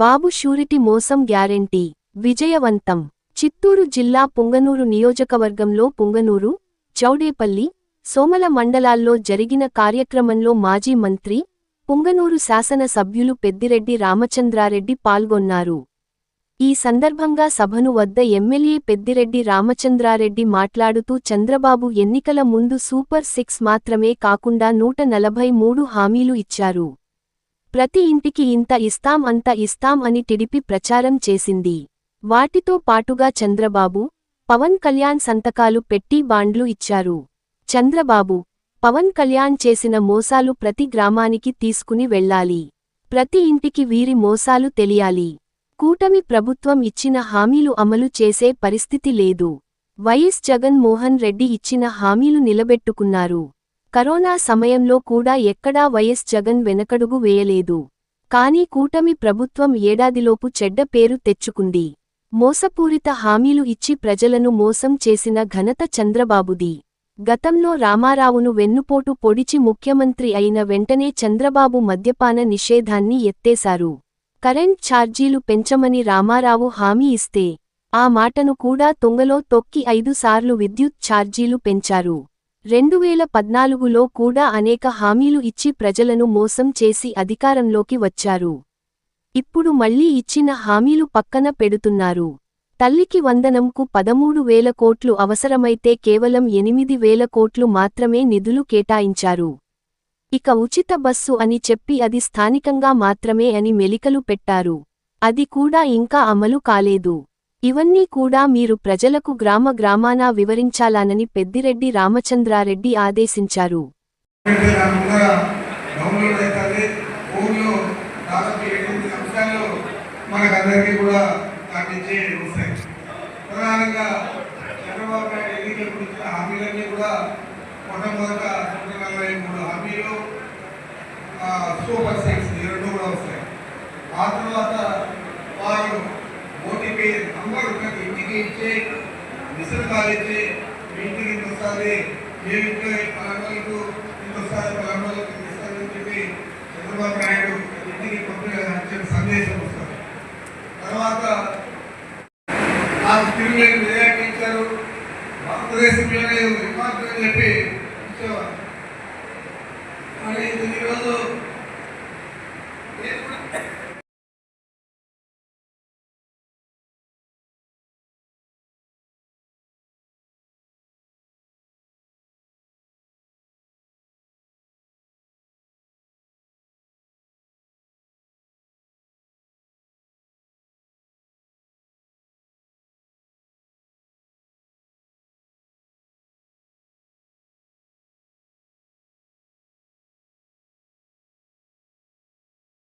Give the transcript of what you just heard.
బాబు surety మోసం guarantee. విజయవంతం. చిత్తూరు జిల్లా పుంగనూరు నియోజకవర్గంలో పుంగనూరు చౌడేపల్లి సోమల మండలాల్లో జరిగిన కార్యక్రమంలో మాజీ మంత్రి పుంగనూరు శాసన సభ్యులు పెద్దిరెడ్డి రామచంద్రారెడ్డి పాల్గొన్నారు. ఈ సందర్భంగా సభను వద్ద ఎమ్మెల్యే పెద్దిరెడ్డి రామచంద్రారెడ్డి మాట్లాడుతూ చంద్రబాబు ఎన్నికల ముందు సూపర్ సిక్స్ మాత్రమే కాకుండా నూట నలభై మూడు హామీలు ఇచ్చారు. ప్రతి ఇంటికి ఇంత ఇస్తాం అంత ఇస్తాం అని టిడిపి ప్రచారం చేసింది. వాటితో పాటుగా చంద్రబాబు పవన్ కళ్యాణ్ సంతకాలు పెట్టి బాండ్లు ఇచ్చారు. చంద్రబాబు పవన్ కళ్యాణ్ చేసిన మోసాలు ప్రతి గ్రామానికి తీసుకుని వెళ్ళాలి. ప్రతి ఇంటికి వీరి మోసాలు తెలియాలి. కూటమి ప్రభుత్వం ఇచ్చిన హామీలు అమలు చేసే పరిస్థితి లేదు. వైఎస్ జగన్ మోహన్ రెడ్డి ఇచ్చిన హామీలు నిలబెట్టుకున్నారు. కరోనా సమయంలో కూడా ఎక్కడా వైఎస్ జగన్ వెనకడుగు వేయలేదు. కానీ కూటమి ప్రభుత్వం ఏడాదిలోపు చెడ్డ పేరు తెచ్చుకుంది. మోసపూరిత హామీలు ఇచ్చి ప్రజలను మోసం చేసిన ఘనత చంద్రబాబుది. గతంలో రామారావును వెన్నుపోటు పొడిచి ముఖ్యమంత్రి అయిన వెంటనే చంద్రబాబు మద్యపాన నిషేధాన్ని ఎత్తేశారు. కరెంట్ ఛార్జీలు పెంచమని రామారావు హామీ ఇస్తే ఆ మాటను కూడా తొంగలో తొక్కి ఐదుసార్లు విద్యుత్ ఛార్జీలు పెంచారు. రెండువేల పద్నాలుగులో కూడా అనేక హామీలు ఇచ్చి ప్రజలను మోసం చేసి అధికారంలోకి వచ్చారు. ఇప్పుడు మళ్ళీ ఇచ్చిన హామీలు పక్కన పెడుతున్నారు. తల్లికి వందనంకు పదమూడు వేల కోట్లు అవసరమైతే కేవలం ఎనిమిది వేల కోట్లు మాత్రమే నిధులు కేటాయించారు. ఇక ఉచిత బస్సు అని చెప్పి అది స్థానికంగా మాత్రమే అని మెలికలు పెట్టారు. అది కూడా ఇంకా అమలు కాలేదు. ఇవన్నీ కూడా మీరు ప్రజలకు గ్రామ గ్రామానా వివరించాలానని పెద్దిరెడ్డి రామచంద్రారెడ్డి ఆదేశించారు. ఆ తర్వాత ప్రతి ఇంటికి ఇచ్చి మిషన్ ఇచ్చి మీ ఇంటికి ఇంత వస్తుంది మీ ఇంట్లో పలానాలకు ఇంత వస్తుంది ఇస్తారని చెప్పి చంద్రబాబు నాయుడు ఇంటికి పంపిన సందేశం వస్తారు తర్వాత నాకు తిరుగులేని విజయాన్ని ఇచ్చారు భారతదేశంలోనే రికార్డు అని చెప్పి ఇచ్చేవారు. కానీ ఈరోజు